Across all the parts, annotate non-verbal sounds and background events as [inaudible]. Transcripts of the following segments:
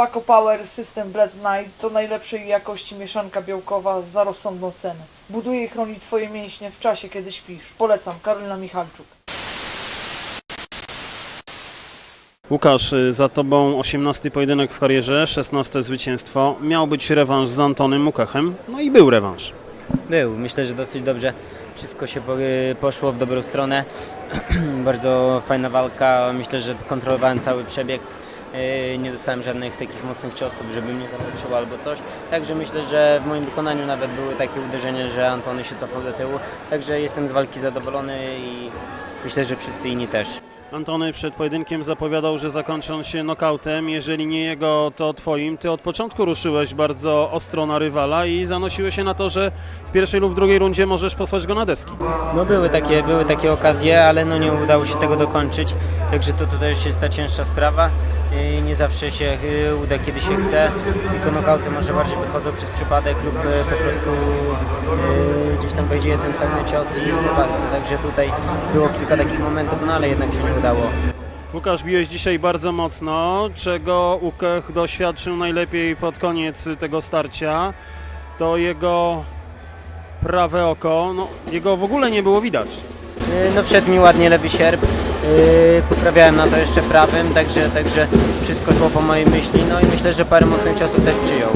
Paco Power System Blend Night to najlepszej jakości mieszanka białkowa za rozsądną cenę. Buduje i chroni Twoje mięśnie w czasie, kiedy śpisz. Polecam, Karolina Michalczuk. Łukasz, y, za tobą 18 pojedynek w karierze, 16 zwycięstwo. Miał być rewanż z Antonym Mukachem, no i był rewanż. Był, myślę, że dosyć dobrze. Wszystko się po- poszło w dobrą stronę. [clears throat] Bardzo fajna walka. Myślę, że kontrolowałem cały przebieg. Y, Nie dostałem żadnych takich mocnych ciosów, żeby mnie zamoczyło albo coś. Także myślę, że w moim wykonaniu nawet były takie uderzenia, że Antony się cofał do tyłu. Także jestem z walki zadowolony i myślę, że wszyscy inni też. Antony przed pojedynkiem zapowiadał, że zakończy on się nokautem. Jeżeli nie jego, to twoim. Ty od początku ruszyłeś bardzo ostro na rywala i zanosiłeś się na to, że w pierwszej lub drugiej rundzie możesz posłać go na deski. No były takie, były takie okazje, ale no nie udało się tego dokończyć, także to tutaj już jest ta cięższa sprawa. Nie zawsze się yy, uda kiedy się chce, tylko nokauty może bardziej wychodzą przez przypadek lub yy, po prostu yy, gdzieś tam wejdzie jeden celny cios i jest po walce. Także tutaj było kilka takich momentów, no ale jednak się nie udało. Łukasz, biłeś dzisiaj bardzo mocno, czego Ukech doświadczył najlepiej pod koniec tego starcia. To jego prawe oko, no jego w ogóle nie było widać. Yy, No wszedł mi ładnie lewy sierp, yy, poprawiałem na to jeszcze prawym, także, także wszystko szło po mojej myśli, no i myślę, że parę mocnych ciosów też przyjął.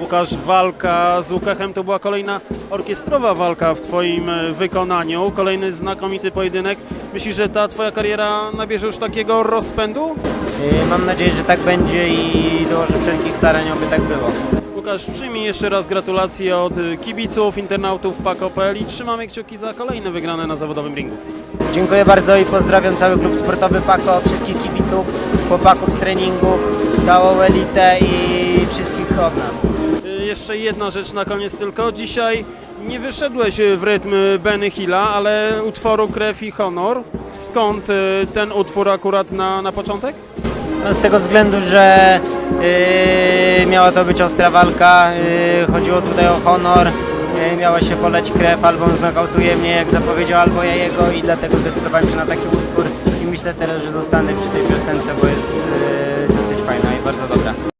Łukasz, walka z Łukachem to była kolejna orkiestrowa walka w Twoim e, wykonaniu, kolejny znakomity pojedynek. Myślisz, że ta Twoja kariera nabierze już takiego rozpędu? Yy, Mam nadzieję, że tak będzie i dołożę wszelkich starań, aby tak było. Łukasz, przyjmij jeszcze raz gratulacje od e, kibiców, internautów Pako.pl i trzymamy kciuki za kolejne wygrane na zawodowym ringu. Dziękuję bardzo i pozdrawiam cały klub sportowy Pako, wszystkich kibiców, chłopaków z treningów, całą elitę i wszystkich od nas. Jeszcze jedna rzecz na koniec tylko. Dzisiaj nie wyszedłeś w rytm Benny Hilla, ale utworu Krew i Honor. Skąd e, ten utwór akurat na, na początek? No, z tego względu, że yy, miała to być ostra walka, yy, chodziło tutaj o honor, miała się poleć krew, albo on znokautuje mnie jak zapowiedział, albo ja jego i dlatego zdecydowałem się na taki utwór i myślę teraz, że zostanę przy tej piosence, bo jest yy, dosyć fajna i bardzo dobra.